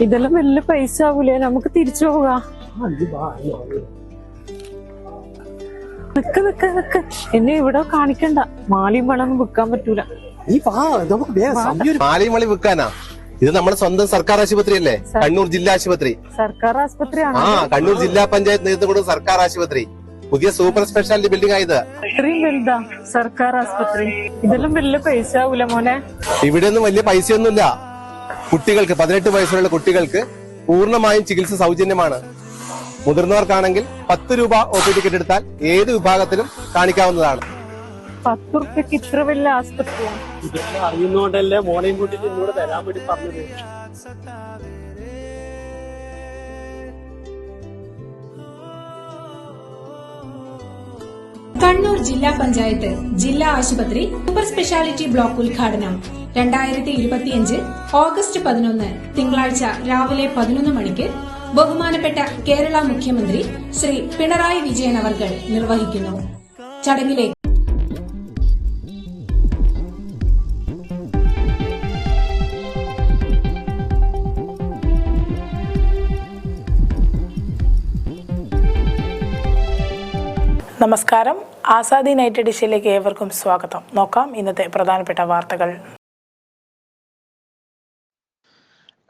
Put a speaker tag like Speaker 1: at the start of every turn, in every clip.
Speaker 1: ഇതെല്ലാം വലിയ പൈസ ആവൂലേ? നമുക്ക് തിരിച്ചു പോകാം. നിക്ക് നിക്ക് നിക്ക്. എന്നെ ഇവിടെ കാണിക്കണ്ട. മാലിയും വെള്ളം വിൽക്കാൻ പറ്റൂല.
Speaker 2: മാലിയും വാ നമുക്ക് വേഗം സമയം
Speaker 3: മാലയും മളി വിൽക്കാനാ? ഇത് നമ്മുടെ സ്വന്തം സർക്കാർ ആശുപത്രി അല്ലേ കണ്ണൂർ ജില്ലാ ആശുപത്രി.
Speaker 1: സർക്കാർ ആശുപത്രി
Speaker 3: ആ കണ്ണൂർ ജില്ലാ പഞ്ചായത്ത് നേതൃത്വം സർക്കാർ ആശുപത്രി. പുതിയ സൂപ്പർ സ്പെഷ്യാലിറ്റി ബിൽഡിംഗ് ആയത്
Speaker 1: ഇത്രയും വലുതാ സർക്കാർ ആശുപത്രി. ഇതെല്ലാം വലിയ പൈസ ആവൂല മോനെ?
Speaker 3: ഇവിടെ ഒന്നും വലിയ പൈസയൊന്നുമില്ല. കുട്ടികൾക്ക് പതിനെട്ട് വയസ്സുള്ള കുട്ടികൾക്ക് പൂർണമായും ചികിത്സ സൗജന്യമാണ്. മുതിർന്നവർക്കാണെങ്കിൽ പത്ത് രൂപ ഒ പി ടിക്കറ്റ് എടുത്താൽ ഏത് വിഭാഗത്തിലും കാണിക്കാവുന്നതാണ്.
Speaker 1: പത്ത് റുപ്യക്ക് ഇത്ര വലിയ ആസ്പത്രിയാണ്
Speaker 2: അറിയുന്നോണ്ടല്ലേ മോളെയും കൂട്ടിട്ട് ഇന്നോട് തരാൻ വേണ്ടി പറഞ്ഞത്.
Speaker 4: കണ്ണൂർ ജില്ലാ പഞ്ചായത്ത് ജില്ലാ ആശുപത്രി സൂപ്പർ സ്പെഷ്യാലിറ്റി ബ്ലോക്ക് ഉദ്ഘാടനം. രണ്ടായിരത്തി ഇരുപത്തിയഞ്ച് ഓഗസ്റ്റ് പതിനൊന്ന് തിങ്കളാഴ്ച രാവിലെ പതിനൊന്ന് മണിക്ക് ബഹുമാനപ്പെട്ട കേരള മുഖ്യമന്ത്രി ശ്രീ പിണറായി വിജയൻ അവർകൾ നിർവഹിക്കുന്നു. ചടങ്ങിലേക്ക്
Speaker 5: നമസ്കാരം. ആസാദി നൈറ്റ് എഡിഷയിലേക്ക് ഏവർക്കും സ്വാഗതം. നോക്കാം ഇന്നത്തെ പ്രധാനപ്പെട്ട വാർത്തകൾ.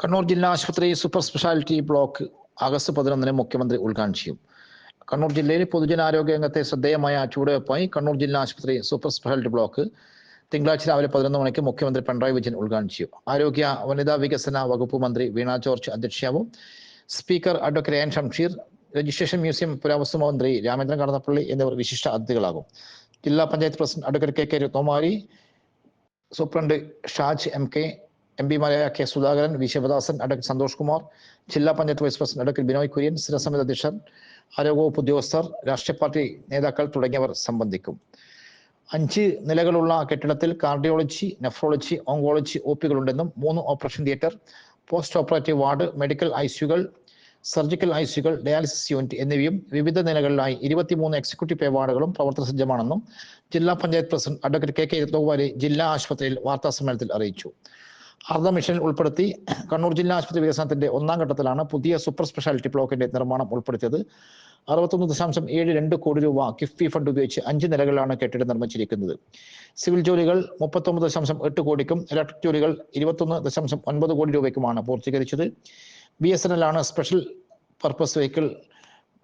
Speaker 6: കണ്ണൂർ ജില്ലാ ആശുപത്രി സൂപ്പർ സ്പെഷ്യാലിറ്റി ബ്ലോക്ക് ആഗസ്റ്റ് പതിനൊന്നിന് മുഖ്യമന്ത്രി ഉദ്ഘാടനം ചെയ്യും. കണ്ണൂർ ജില്ലയിൽ പൊതുജനാരോഗ്യ രംഗത്തെ ശ്രദ്ധേയമായ ചുവടുവയ്പായി കണ്ണൂർ ജില്ലാ ആശുപത്രി സൂപ്പർ സ്പെഷ്യാലിറ്റി ബ്ലോക്ക് തിങ്കളാഴ്ച രാവിലെ പതിനൊന്ന് മണിക്ക് മുഖ്യമന്ത്രി പിണറായി വിജയൻ ഉദ്ഘാടനം ചെയ്യും. ആരോഗ്യ വനിതാ വികസന വകുപ്പ് മന്ത്രി Veena George അധ്യക്ഷയാവും. Speaker advocate N. Shamseer registration museum പുരാവസ്തു മന്ത്രി രാമേന്ദ്രൻ കടന്നപ്പള്ളി എന്നിവർ വിശിഷ്ട അതിഥികളാകും. ജില്ലാ panchayat president advocate K K Rathnakumari superintendent Shaj M K M പിമാരായ K Sudhakaran V Sivadasan advocate Santhosh Kumar ജില്ലാ panchayat vice president advocate Binoy Kurian സ്ഥിരസമിതി അധ്യക്ഷൻ ആരോഗ്യവകുപ്പ് ഉദ്യോഗസ്ഥർ രാഷ്ട്രീയ പാർട്ടി നേതാക്കൾ തുടങ്ങിയവർ സംബന്ധിക്കും. അഞ്ച് നിലകളുള്ള കെട്ടിടത്തിൽ കാർഡിയോളജി നെഫ്രോളജി ഓങ്കോളജി ഒ പികളുണ്ടെന്നും മൂന്ന് operation theatre post operative ward medical ഐസിയുകൾ surgical ഐസിയുകൾ ഡയാലിസിസ് യൂണിറ്റ് എന്നിവയും വിവിധ നിലകളിലായി ഇരുപത്തിമൂന്ന് എക്സിക്യൂട്ടീവ് അവാർഡുകളും വാർഡുകളും പ്രവർത്തന സജ്ജമാണെന്നും ജില്ലാ panchayat president advocate K K Rathnakumari ജില്ലാ ആശുപത്രിയിൽ വാർത്താ സമ്മേളനത്തിൽ അറിയിച്ചു. അർദ്ധ മിഷനിൽ ഉൾപ്പെടുത്തി കണ്ണൂർ ജില്ലാ ആശുപത്രി വികസനത്തിന്റെ ഒന്നാം ഘട്ടത്തിലാണ് പുതിയ സൂപ്പർ സ്പെഷ്യാലിറ്റി ബ്ലോക്കിന്റെ നിർമ്മാണം ഉൾപ്പെടുത്തിയത്. അറുപത്തൊന്ന് ദശാംശം ഏഴ് രണ്ട് കോടി രൂപ കിഫ്ബി ഫണ്ട് ഉപയോഗിച്ച് അഞ്ച് നിലകളിലാണ് കെട്ടിടം നിർമ്മിച്ചിരിക്കുന്നത്. സിവിൽ ജോലികൾ മുപ്പത്തൊമ്പത് ദശാംശം എട്ട് കോടിക്കും ഇലക്ട്രിക് ജോലികൾ ഇരുപത്തൊന്ന് ദശാംശം ഒൻപത് കോടി രൂപയ്ക്കുമാണ് പൂർത്തീകരിച്ചത്. ബി എസ് എൻ എൽ ആണ് special purpose vehicle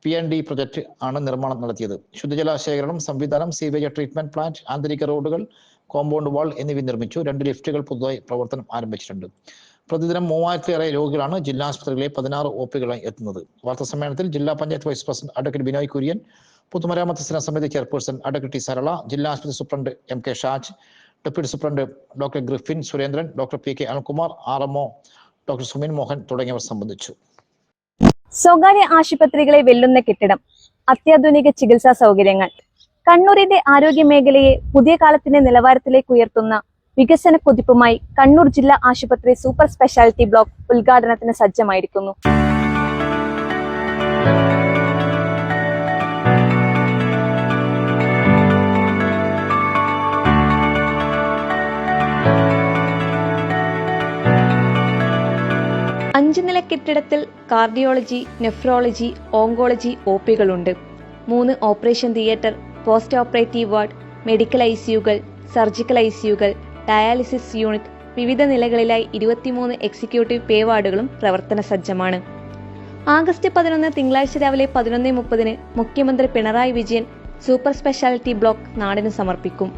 Speaker 6: P N D project ആണ് നിർമ്മാണം നടത്തിയത്. ശുദ്ധജല ശേഖരണം സംവിധാനം സീവേജ് ട്രീറ്റ്മെന്റ് പ്ലാന്റ് ആന്തരിക റോഡുകൾ കോമ്പൗണ്ട് വാൾ എന്നിവ നിർമ്മിച്ചു. രണ്ട് ലിഫ്റ്റുകൾ പുതുതായി പ്രവർത്തനം ആരംഭിച്ചിട്ടുണ്ട്. പ്രതിദിനം മൂവായിരത്തിലേറെ രോഗികളാണ് ജില്ലാ ആശുപത്രികളിലെ പതിനാറ് ഒ പികളായി എത്തുന്നത്. വാർത്താ സമ്മേളനത്തിൽ ജില്ലാ panchayat vice president advocate Binoy Kurian പൊതുമരാമത്ത് സ്ഥിര സമിതി ചെയർപേഴ്സൺ അഡ്വക്കേറ്റ് ടി സരള ജില്ലാ ആശുപത്രി superintendent M K Shaj deputy superintendent doctor Griffin Surendran doctor P K Anilkumar R MO doctor Sumin Mohan തുടങ്ങിയവർ സംബന്ധിച്ചു.
Speaker 7: സ്വകാര്യ ആശുപത്രികളെ വെല്ലുന്ന കെട്ടിടം അത്യാധുനിക ചികിത്സാ സൗകര്യങ്ങൾ കണ്ണൂരിന്റെ ആരോഗ്യ മേഖലയെ പുതിയ കാലത്തിന്റെ നിലവാരത്തിലേക്ക് ഉയർത്തുന്ന വികസന കുതിപ്പുമായി കണ്ണൂർ ജില്ലാ ആശുപത്രി സൂപ്പർ സ്പെഷ്യാലിറ്റി ബ്ലോക്ക് ഉദ്ഘാടനത്തിന് സജ്ജമായിരിക്കുന്നു. നില കെട്ടിടത്തിൽ കാർഡിയോളജി നെഫ്രോളജി ഓങ്കോളജി ഒ പികളുണ്ട്. മൂന്ന് operation theatre post operative ward medical I സിയുകൾ surgical I സിയുകൾ ഡയാലിസിസ് യൂണിറ്റ് വിവിധ നിലകളിലായി ഇരുപത്തിമൂന്ന് എക്സിക്യൂട്ടീവ് പേ വാർഡുകളും പ്രവർത്തന സജ്ജമാണ്. ആഗസ്റ്റ് പതിനൊന്ന് തിങ്കളാഴ്ച രാവിലെ പതിനൊന്ന് മുപ്പതിന് മുഖ്യമന്ത്രി Pinarayi Vijayan super speciality block നാടിന് സമർപ്പിക്കും.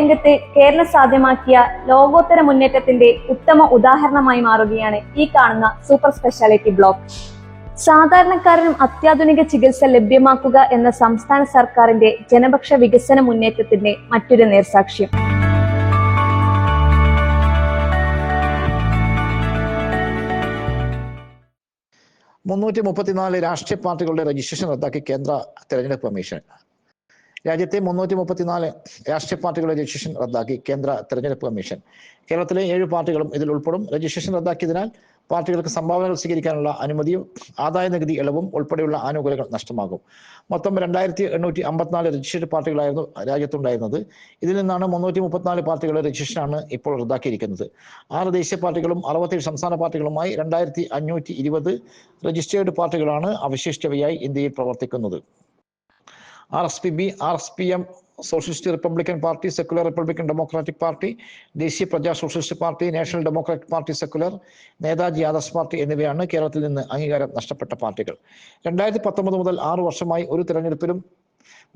Speaker 7: ആരോഗ്യരംഗത്ത് കേരളം സാധ്യമാക്കിയ ലോകോത്തര മുന്നേറ്റത്തിന്റെ ഉത്തമ ഉദാഹരണമായി മാറുകയാണ് ഈ കാണുന്ന സൂപ്പർ സ്പെഷ്യാലിറ്റി ബ്ലോക്ക്. സാധാരണക്കാരനും അത്യാധുനിക ചികിത്സ ലഭ്യമാക്കുക എന്ന സംസ്ഥാന സർക്കാരിന്റെ ജനപക്ഷ വികസന മുന്നേറ്റത്തിന്റെ മറ്റൊരു നേർസാക്ഷ്യം.
Speaker 6: മുന്നൂറ്റി മുപ്പത്തിനാല് രാഷ്ട്രീയ പാർട്ടികളുടെ രജിസ്ട്രേഷൻ റദ്ദാക്കി കേന്ദ്ര തെരഞ്ഞെടുപ്പ് കമ്മീഷൻ. രാജ്യത്തെ മുന്നൂറ്റി മുപ്പത്തിനാല് രാഷ്ട്രീയ പാർട്ടികളുടെ രജിസ്ട്രേഷൻ റദ്ദാക്കി കേന്ദ്ര തെരഞ്ഞെടുപ്പ് കമ്മീഷൻ. കേരളത്തിലെ ഏഴ് പാർട്ടികളും ഇതിൽ ഉൾപ്പെടും. രജിസ്ട്രേഷൻ റദ്ദാക്കിയതിനാൽ പാർട്ടികൾക്ക് സംഭാവനകൾ സ്വീകരിക്കാനുള്ള അനുമതിയും ആദായ നികുതി ഇളവും ഉൾപ്പെടെയുള്ള ആനുകൂല്യങ്ങൾ നഷ്ടമാകും. മൊത്തം രണ്ടായിരത്തി എണ്ണൂറ്റി അമ്പത്തിനാല് രജിസ്ട്രേഡ് പാർട്ടികളായിരുന്നു രാജ്യത്തുണ്ടായിരുന്നത്. ഇതിൽ നിന്നാണ് മുന്നൂറ്റി മുപ്പത്തിനാല് പാർട്ടികളുടെ രജിസ്ട്രേഷനാണ് ഇപ്പോൾ റദ്ദാക്കിയിരിക്കുന്നത്. ആറ് ദേശീയ പാർട്ടികളും അറുപത്തേഴ് സംസ്ഥാന പാർട്ടികളുമായി രണ്ടായിരത്തി അഞ്ഞൂറ്റി ഇരുപത് രജിസ്ട്രേഡ് പാർട്ടികളാണ് അവശിഷ്ടവയായി ഇന്ത്യയിൽ പ്രവർത്തിക്കുന്നത്. R S P B R S P M socialist republican party secular republican democratic party Desiya Praja socialist party national democratic party secular Netaji Adarsh party എന്നിവയാണ് കേരളത്തിൽ നിന്ന് അംഗീകാരം നഷ്ടപ്പെട്ട പാർട്ടികൾ. രണ്ടായിരത്തി പത്തൊമ്പത് മുതൽ ആറു വർഷമായി ഒരു തെരഞ്ഞെടുപ്പിലും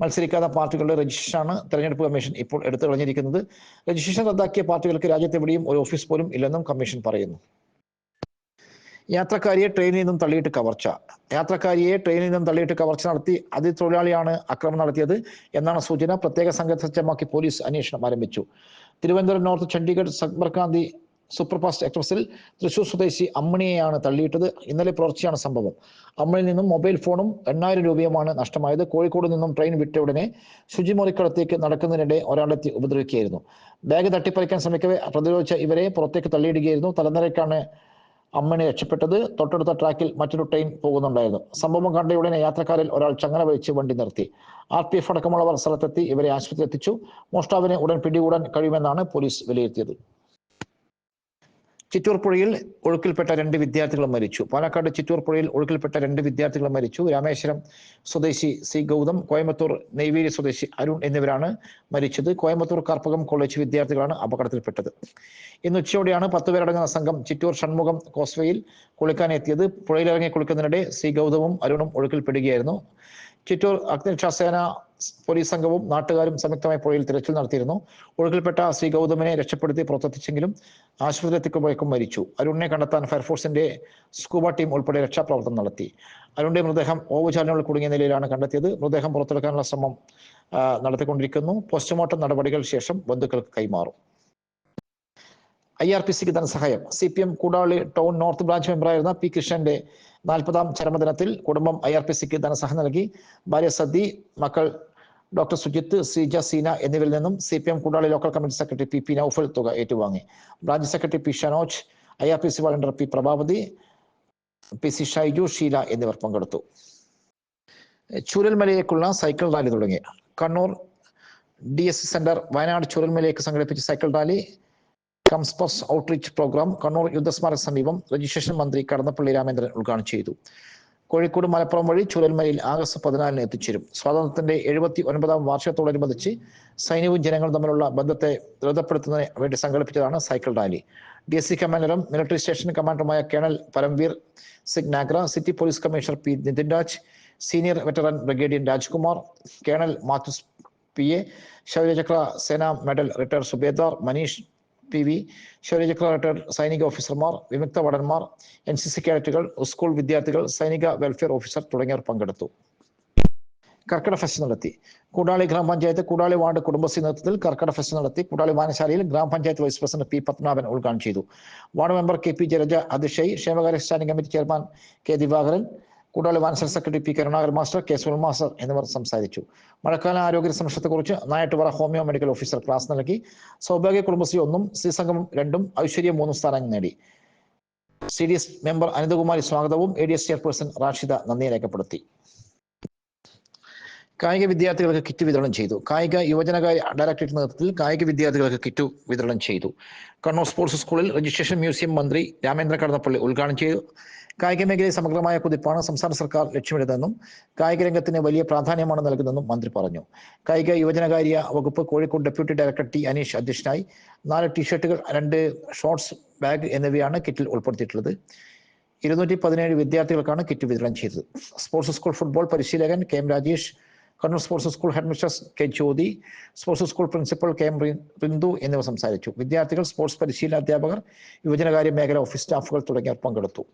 Speaker 6: മത്സരിക്കാത്ത പാർട്ടികളുടെ രജിസ്ട്രേഷനാണ് തെരഞ്ഞെടുപ്പ് കമ്മീഷൻ ഇപ്പോൾ എടുത്തു കളഞ്ഞിരിക്കുന്നത്. രജിസ്ട്രേഷൻ റദ്ദാക്കിയ പാർട്ടികൾക്ക് രാജ്യത്തെവിടെയും ഒരു ഓഫീസ് പോലും ഇല്ലെന്നും കമ്മീഷൻ പറയുന്നു. യാത്രക്കാരിയെ ട്രെയിനിൽ നിന്നും തള്ളിയിട്ട് കവർച്ച. യാത്രക്കാരിയെ ട്രെയിനിൽ നിന്നും തള്ളിയിട്ട് കവർച്ച നടത്തി അതിഥിത്തൊഴിലാളിയാണ് അക്രമം നടത്തിയത് എന്നാണ് സൂചന. പ്രത്യേക സംഘത്തെ സജ്ജമാക്കി പോലീസ് അന്വേഷണം ആരംഭിച്ചു. തിരുവനന്തപുരം നോർത്ത് ചണ്ഡീഗഡ് സബർകാന്തി സൂപ്പർഫാസ്റ്റ് എക്സ്പ്രസിൽ തൃശൂർ സ്വദേശി അമ്മിണിയെയാണ് തള്ളിയിട്ടത്. ഇന്നലെ പുലർച്ചെയാണ് സംഭവം. അമ്മയിൽ നിന്നും മൊബൈൽ ഫോണും എണ്ണായിരം രൂപയുമാണ് നഷ്ടമായത്. കോഴിക്കോട് നിന്നും ട്രെയിൻ വിട്ട ഉടനെ ശുചിമുറിക്കടത്തേക്ക് നടക്കുന്നതിനിടെ ഒരാളെത്തി ഉപദ്രവിക്കുകയായിരുന്നു. ബാഗ് തട്ടിപ്പറിക്കാൻ ശ്രമിക്കവേ പ്രതിരോധിച്ച ഇവരെ പുറത്തേക്ക് തള്ളിയിടുകയായിരുന്നു. തലനിരക്കാണ് അമ്മനെ രക്ഷപ്പെട്ടത് തൊട്ടടുത്ത ട്രാക്കിൽ മറ്റൊരു ട്രെയിൻ പോകുന്നുണ്ടായിരുന്നു. സംഭവം കണ്ട ഉടനെ യാത്രക്കാരിൽ ഒരാൾ ചങ്ങല വലിച്ച് വണ്ടി നിർത്തി. ആർ പി എഫ് അടക്കമുള്ളവർ സ്ഥലത്തെത്തി ഇവരെ ആശുപത്രി എത്തിച്ചു. മോഷ്ടാവിനെ ഉടൻ പിടികൂടാൻ കഴിയുമെന്നാണ് പോലീസ് വിലയിരുത്തിയത്. ചിറ്റൂർ പുഴയിൽ ഒഴുക്കിൽപ്പെട്ട രണ്ട് വിദ്യാർത്ഥികൾ മരിച്ചു. പാലക്കാട് ചിറ്റൂർ പുഴയിൽ ഒഴുക്കിൽപ്പെട്ട രണ്ട് വിദ്യാർത്ഥികൾ മരിച്ചു. രാമേശ്വരം സ്വദേശി സി ഗൗതം കോയമ്പത്തൂർ നെയ്വേലി സ്വദേശി അരുൺ എന്നിവരാണ് മരിച്ചത്. കോയമ്പത്തൂർ കർപ്പകം കോളേജ് വിദ്യാർത്ഥികളാണ് അപകടത്തിൽപ്പെട്ടത്. ഇന്ന് ഉച്ചയോടെയാണ് പത്തുപേരടങ്ങുന്ന സംഘം ചിറ്റൂർ ഷൺമുഖം കോസ്വയിൽ കുളിക്കാനെത്തിയത്. പുഴയിലിറങ്ങി കുളിക്കുന്നതിനിടെ സി ഗൗതമും അരുണും ഒഴുക്കിൽപ്പെടുകയായിരുന്നു. ചിറ്റൂർ അഗ്നിരക്ഷാസേന പോലീസ് സംഘവും നാട്ടുകാരും സംയുക്തമായി പുഴയിൽ തിരച്ചിൽ നടത്തിയിരുന്നു. ഒഴുക്കിൽപ്പെട്ട ശ്രീ ഗൗതമിനെ രക്ഷപ്പെടുത്തി പുറത്തെത്തിച്ചെങ്കിലും ആശുപത്രി എത്തിക്കുമ്പോഴേക്കും മരിച്ചു. അരുണിനെ കണ്ടെത്താൻ ഫയർഫോഴ്സിന്റെ സ്കൂബ ടീം ഉൾപ്പെടെ രക്ഷാപ്രവർത്തനം നടത്തി. അരുണിന്റെ മൃതദേഹം ഓവുചാലിനുള്ളിൽ കുടുങ്ങിയ നിലയിലാണ് കണ്ടെത്തിയത്. മൃതദേഹം പുറത്തെടുക്കാനുള്ള ശ്രമം നടത്തിക്കൊണ്ടിരിക്കുന്നു. പോസ്റ്റ്മോർട്ടം നടപടികൾ ശേഷം ബന്ധുക്കൾക്ക് കൈമാറും. ഐ ആർ പി സിക്ക് ധനസഹായം C P M Koodali town north branch മെമ്പറായിരുന്ന P കൃഷ്ണന്റെ നാൽപ്പതാം ചരമദിനത്തിൽ കുടുംബം ഐ ആർ പി സിക്ക് ധനസഹായം നൽകി. ഭാര്യ സതി മക്കൾ ഡോക്ടർ സുജിത്ത് ശ്രീജ സീന എന്നിവരിൽ നിന്നും C P M Koodali local committee secretary P P Naufal തുക ഏറ്റുവാങ്ങി. Branch secretary P Shanoj I R P C volunteer P Prabhavathi P C Shaiju Sheela എന്നിവർ പങ്കെടുത്തു. ചൂരൽമലയിലേക്കുള്ള സൈക്കിൾ റാലി തുടങ്ങി. Kannur D S centre Wayanad ചൂരൽമലയിലേക്ക് സംഘടിപ്പിച്ച cycle rally campus outreach programme Kannur യുദ്ധസ്മാരക സമീപം registration മന്ത്രി കടന്നപ്പള്ളി രാമേന്ദ്രൻ ഉദ്ഘാടനം ചെയ്തു. കോഴിക്കോട് മലപ്പുറം വഴി ചുരൽമലയിൽ ആഗസ്റ്റ് പതിനാലിന് എത്തിച്ചേരും. സ്വാതന്ത്ര്യത്തിന്റെ എഴുപത്തി ഒൻപതാം വാർഷികത്തോടനുബന്ധിച്ച് സൈന്യവും ജനങ്ങളും തമ്മിലുള്ള ബന്ധത്തെ ദൃഢപ്പെടുത്തുന്നതിന് വേണ്ടി സംഘടിപ്പിച്ചതാണ് cycle rally. D S C കമാൻഡറും military station കമാൻഡറുമായ colonel Paramveer Singh Nagra city police commissioner P Nithin Raj senior veteran brigadier Rajkumar colonel Mathews P A Shauryachakra Sena medal retire subedar Manish P V Shauryachakra retire സൈനിക ഓഫീസർമാർ വിമുക്ത ഭടന്മാർ N C C കേഡറ്റുകൾ school വിദ്യാർത്ഥികൾ സൈനിക welfare officer തുടങ്ങിയവർ പങ്കെടുത്തു. കർക്കിട fest നടത്തി. കൂടാളി ഗ്രാമപഞ്ചായത്ത് കൂടാളി വാർഡ് കുടുംബശ്രീ നേതൃത്വത്തിൽ കർക്കിട ഫെസ്റ്റ് നടത്തി. കൂടാളി വാനശാലയിൽ ഗ്രാമപഞ്ചായത്ത് വൈസ് പ്രസിഡന്റ് പി പത്മനാഭൻ ഉദ്ഘാടനം ചെയ്തു. Ward member K P Jalaja അധ്യക്ഷയായി ക്ഷേമകാര്യ standing committee chairman K Divakaran Koodali വനസൽ secretary P Karunakaran master K സുൽ master എന്നിവർ സംസാരിച്ചു. മഴക്കാല ആരോഗ്യ സംരക്ഷണത്തെക്കുറിച്ച് Nayattupara homeo medical officer class നൽകി. സൗഭാഗ്യ കുടുംബശ്രീ ഒന്നും ശ്രീ സംഗമം രണ്ടും ഐശ്വര്യ മൂന്നും സ്ഥാനങ്ങൾ നേടി. C D S member Anithakumari സ്വാഗതവും A D S chairperson Rashida നന്ദി രേഖപ്പെടുത്തി. കായിക വിദ്യാർത്ഥികൾക്ക് കിറ്റ് വിതരണം ചെയ്തു. കായിക യുവജനകാര്യ ഡയറക്ടറേറ്റ് നേതൃത്വത്തിൽ കായിക വിദ്യാർത്ഥികൾക്ക് കിറ്റ് വിതരണം ചെയ്തു. കണ്ണൂർ സ്പോർട്സ് സ്കൂളിൽ രജിസ്ട്രേഷൻ മ്യൂസിയം മന്ത്രി രാമേന്ദ്ര കടന്നപ്പള്ളി ഉദ്ഘാടനം ചെയ്തു. കായിക മേഖലയിൽ സമഗ്രമായ കുതിപ്പാണ് സംസ്ഥാന സർക്കാർ ലക്ഷ്യമിടുന്നതെന്നും കായിക രംഗത്തിന് വലിയ പ്രാധാന്യമാണ് നൽകുന്നതെന്നും മന്ത്രി പറഞ്ഞു. കായിക യുവജനകാര്യ വകുപ്പ് Kozhikode deputy director T Aneesh അധ്യക്ഷനായി നാല് ടീഷർട്ടുകൾ രണ്ട് ഷോർട്സ് ബാഗ് എന്നിവയാണ് കിറ്റിൽ ഉൾപ്പെടുത്തിയിട്ടുള്ളത്. ഇരുന്നൂറ്റി പതിനേഴ് വിദ്യാർത്ഥികൾക്കാണ് കിറ്റ് വിതരണം ചെയ്തത്. സ്പോർട്സ് സ്കൂൾ ഫുട്ബോൾ പരിശീലകൻ K M Rajesh Kannur sports school head mistress K Jyothi sports school principal K M Rindu എന്നിവർ സംസാരിച്ചു. വിദ്യാർത്ഥികൾ സ്പോർട്സ് പരിശീലന അധ്യാപകർ യുവജനകാര്യ മേഖല ഓഫീസ് സ്റ്റാഫുകൾ തുടങ്ങിയവർ പങ്കെടുത്തു.